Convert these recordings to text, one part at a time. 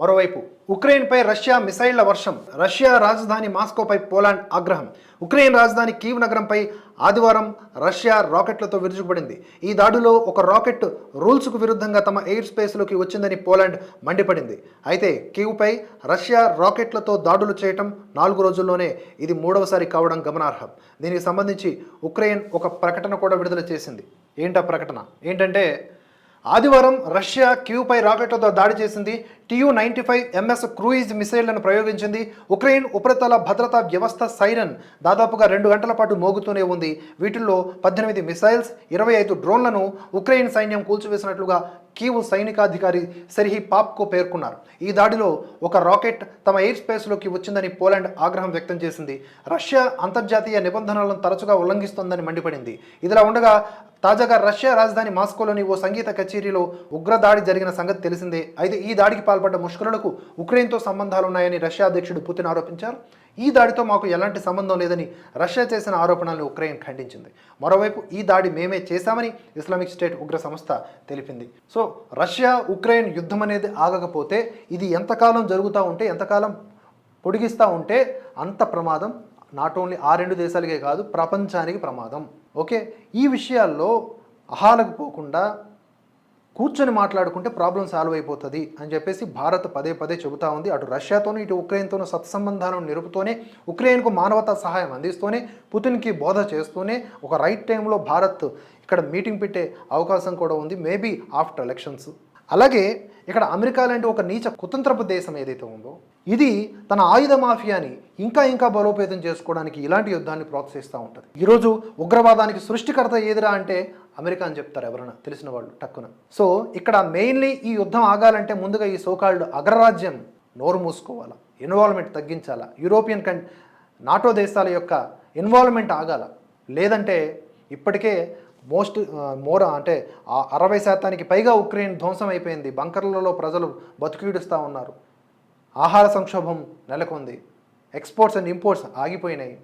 మరోవైపు ఉక్రెయిన్పై రష్యా మిసైళ్ళ వర్షం రష్యా రాజధాని మాస్కోపై పోలాండ్ ఆగ్రహం ఉక్రెయిన్ రాజధాని కీవ్ నగరంపై ఆదివారం రష్యా రాకెట్లతో విరుచుకుపడింది. ఈ దాడిలో ఒక రాకెట్ రూల్స్కు విరుద్ధంగా తమ ఎయిర్ స్పేస్లోకి వచ్చిందని పోలాండ్ మండిపడింది. అయితే కీవ్పై రష్యా రాకెట్లతో దాడులు చేయటం నాలుగు రోజుల్లోనే ఇది మూడవసారి కావడం గమనార్హం. దీనికి సంబంధించి ఉక్రెయిన్ ఒక ప్రకటన కూడా విడుదల చేసింది. ఏంటా ప్రకటన? ఏంటంటే ఆదివారం రష్యా క్యూపై రాకెట్లతో దాడి చేసింది TU ninety five MS cruise మిసైళ్ళను ప్రయోగించింది ఉక్రెయిన్ ఉపరితల భద్రతా వ్యవస్థ సైరన్. దాదాపుగా రెండు గంటల పాటు మోగుతూనే ఉంది. వీటిల్లో పద్దెనిమిది మిసైల్స్ ఇరవై ఐదు డ్రోన్లను ఉక్రెయిన్ సైన్యం కూల్చివేసినట్లుగా కీవ్ సైనికాధికారి సెర్హీ పాప్కో పేర్కొన్నారు. ఈ దాడిలో ఒక రాకెట్ తమ ఎయిర్ స్పేస్లోకి వచ్చిందని పోలాండ్ ఆగ్రహం వ్యక్తం చేసింది. రష్యా అంతర్జాతీయ నిబంధనలను తరచుగా ఉల్లంఘిస్తోందని మండిపడింది. ఇదిలా ఉండగా తాజాగా రష్యా రాజధాని మాస్కోలోని ఓ సంగీత కచేరీలో ఉగ్రదాడి జరిగిన సంగతి తెలిసిందే. అయితే ఈ దాడికి పాల్పడ్డ ముష్కరులకు ఉక్రెయిన్తో సంబంధాలున్నాయని రష్యా అధ్యక్షుడు పుతిన్ ఆరోపించారు. ఈ దాడితో మాకు ఎలాంటి సంబంధం లేదని రష్యా చేసిన ఆరోపణలను ఉక్రెయిన్ ఖండించింది. మరోవైపు ఈ దాడి మేమే చేశామని ఇస్లామిక్ స్టేట్ ఉగ్ర సంస్థ తెలిపింది. సో రష్యా ఉక్రెయిన్ యుద్ధం అనేది ఆగకపోతే ఇది ఎంతకాలం జరుగుతూ ఉంటే ఎంతకాలం పొడిగిస్తూ ఉంటే అంత ప్రమాదం నాట్ ఓన్లీ ఆ రెండు దేశాలకే కాదు ప్రపంచానికి ప్రమాదం. ఓకే? ఈ విషయాల్లో అహాలకు పోకుండా కూర్చొని మాట్లాడుకుంటే ప్రాబ్లం సాల్వ్ అయిపోతుంది అని చెప్పేసి భారత్ పదే పదే చెబుతా ఉంది. అటు రష్యాతోనూ ఇటు ఉక్రెయిన్తోనూ సత్సంబంధాలను నిలుపుతూనే ఉక్రెయిన్కు మానవతా సహాయం అందిస్తూనే పుతిన్కి బోధ చేస్తూనే ఒక రైట్ టైంలో భారత్ ఇక్కడ మీటింగ్ పెట్టే అవకాశం కూడా ఉంది మేబీ ఆఫ్టర్ ఎలక్షన్స్ అలాగే ఇక్కడ అమెరికా లాంటి ఒక నీచ కుతంత్రపు దేశం ఏదైతే ఉందో ఇది తన ఆయుధ మాఫియాని ఇంకా ఇంకా బలోపేతం చేసుకోవడానికి ఇలాంటి యుద్ధాన్ని ప్రోత్సహిస్తూ ఉంటుంది. ఈరోజు ఉగ్రవాదానికి సృష్టికర్త ఏదిరా అంటే అమెరికా అని చెప్తారు ఎవరైనా తెలిసిన వాళ్ళు టక్కున. సో ఇక్కడ మెయిన్లీ ఈ యుద్ధం ఆగాలంటే ముందుగా ఈ సోకాల్డ్ అగ్రరాజ్యం నోరు మూసుకోవాలా ఇన్వాల్వ్మెంట్ తగ్గించాలా యూరోపియన్ కన్ నాటో దేశాల యొక్క ఇన్వాల్వ్మెంట్ ఆగాల? లేదంటే ఇప్పటికే మోస్ట్ మోర్ అంటే ఆ అరవై శాతానికి పైగా ఉక్రెయిన్ ధ్వంసం అయిపోయింది బంకర్లలో ప్రజలు బతుకీడుస్తూ ఉన్నారు. ఆహార సంక్షోభం నెలకొంది. ఎక్స్పోర్ట్స్ అండ్ ఇంపోర్ట్స్ ఆగిపోయినాయి.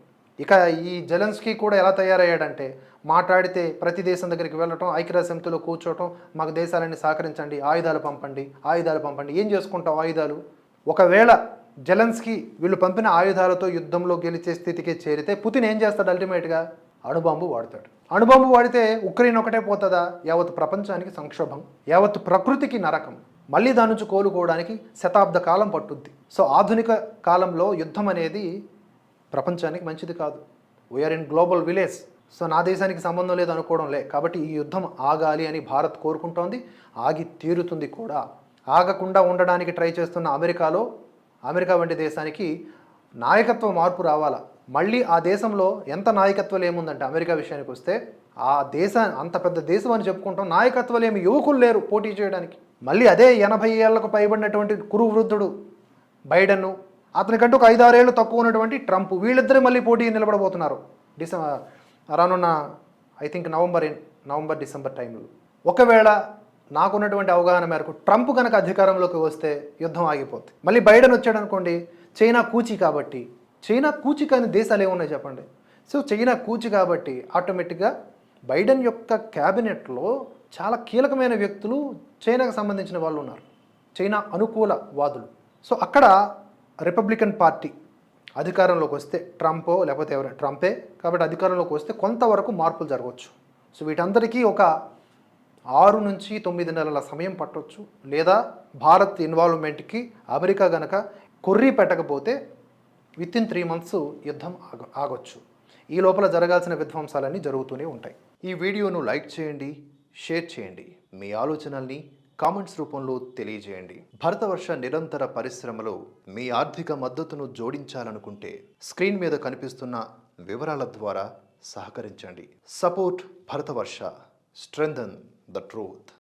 ఇక ఈ జెలెన్స్కీ కూడా ఎలా తయారయ్యాడంటే మాట్లాడితే ప్రతి దేశం దగ్గరికి వెళ్ళటం ఐక్యరాజ్య సమితిలో కూర్చోవటం మాకు దేశాలన్నీ సహకరించండి ఆయుధాలు పంపండి ఆయుధాలు పంపండి. ఏం చేసుకుంటాం ఆయుధాలు? ఒకవేళ జెలెన్స్కీ వీళ్ళు పంపిన ఆయుధాలతో యుద్ధంలో గెలిచే స్థితికి చేరితే పుతిన్ ఏం చేస్తాడు అల్టిమేట్గా? అణుబాంబు వాడతాడు. అణుబాంబు వాడితే ఉక్రెయిన్ ఒకటే పోతుందా? యావత్ ప్రపంచానికి సంక్షోభం యావత్ ప్రకృతికి నరకం. మళ్ళీ దాని నుంచి కోలుకోవడానికి శతాబ్ద కాలం పట్టుద్ది. సో ఆధునిక కాలంలో యుద్ధం అనేది ప్రపంచానికి మంచిది కాదు. We are in global village so నా దేశానికి సంబంధం లేదు అనుకోవడం లే. కాబట్టి ఈ యుద్ధం ఆగాలి అని భారత్ కోరుకుంటోంది. ఆగి తీరుతుంది కూడా. ఆగకుండా ఉండడానికి ట్రై చేస్తున్న అమెరికాలో అమెరికా వంటి దేశానికి నాయకత్వ మార్పు రావాలా? మళ్ళీ ఆ దేశంలో ఎంత నాయకత్వం ఏముందంటే అమెరికా విషయానికి వస్తే ఆ దేశ అంత పెద్ద దేశం అని చెప్పుకుంటాం నాయకత్వాలు ఏమి యువకులు లేరు పోటీ చేయడానికి. మళ్ళీ అదే ఎనభై ఏళ్ళకు పైబడినటువంటి కురు వృద్ధుడు బైడెన్ అతనికంటూ ఒక ఐదారేళ్ళు తక్కువ ఉన్నటువంటి ట్రంప్ వీళ్ళిద్దరూ మళ్ళీ పోటీ నిలబడబోతున్నారు. డిసెంబర్ రానున్న I think November November December టైంలో ఒకవేళ నాకున్నటువంటి అవగాహన మేరకు ట్రంప్ కనుక అధికారంలోకి వస్తే యుద్ధం ఆగిపోతుంది మళ్ళీ బైడెన్ వచ్చాడు అనుకోండి చైనా కూచి కాబట్టి చైనా కూచి కాని దేశాలు ఏమున్నాయి చెప్పండి? సో చైనా కూచి కాబట్టి ఆటోమేటిక్గా బైడెన్ యొక్క క్యాబినెట్లో చాలా కీలకమైన వ్యక్తులు చైనాకు సంబంధించిన వాళ్ళు ఉన్నారు. చైనా అనుకూల వాదులు. సో అక్కడ రిపబ్లికన్ పార్టీ అధికారంలోకి వస్తే ట్రంపో లేకపోతే ఎవరైనా ట్రంపే కాబట్టి అధికారంలోకి వస్తే కొంతవరకు మార్పులు జరగవచ్చు. సో వీటందరికీ ఒక ఆరు నుంచి తొమ్మిది నెలల సమయం పట్టవచ్చు లేదా భారత్ ఇన్వాల్వ్మెంట్కి అమెరికా గనక కొర్రీ పెట్టకపోతే విత్ ఇన్ త్రీ మంత్స్ యుద్ధం ఆగ ఆగొచ్చు. ఈ లోపల జరగాల్సిన విధ్వంసాలన్నీ జరుగుతూనే ఉంటాయి. ఈ వీడియోను లైక్ చేయండి షేర్ చేయండి. మీ ఆలోచనల్ని కామెంట్స్ రూపంలో తెలియజేయండి. భరతవర్ష నిరంతర పరిశ్రమలో మీ ఆర్థిక మద్దతును జోడించాలనుకుంటే స్క్రీన్ మీద కనిపిస్తున్న వివరాల ద్వారా సహకరించండి. Support Bharatavarsha strengthen the truth